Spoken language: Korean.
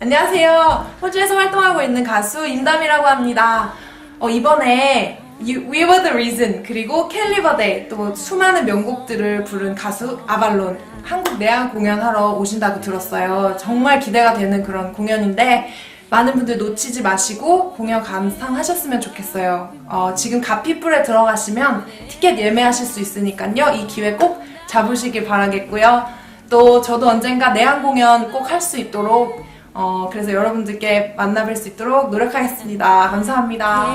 안녕하세요. 호주에서 활동하고 있는 가수 인담이라고 합니다. 어, 이번에 you, We Were The Reason 그리고 캘리버데이 또 수많은 명곡들을 부른 가수 아발론 한국 내한 공연하러 오신다고 들었어요. 정말 기대가 되는 그런 공연인데 많은 분들 놓치지 마시고 공연 감상하셨으면 좋겠어요. 어, 지금 가피뿔에 들어가시면 티켓 예매하실 수 있으니까요. 이 기회 꼭 잡으시길 바라겠고요. 또 저도 언젠가 내한 공연 꼭 할 수 있도록 어, 그래서 여러분들께 만나뵐 수 있도록 노력하겠습니다. 감사합니다.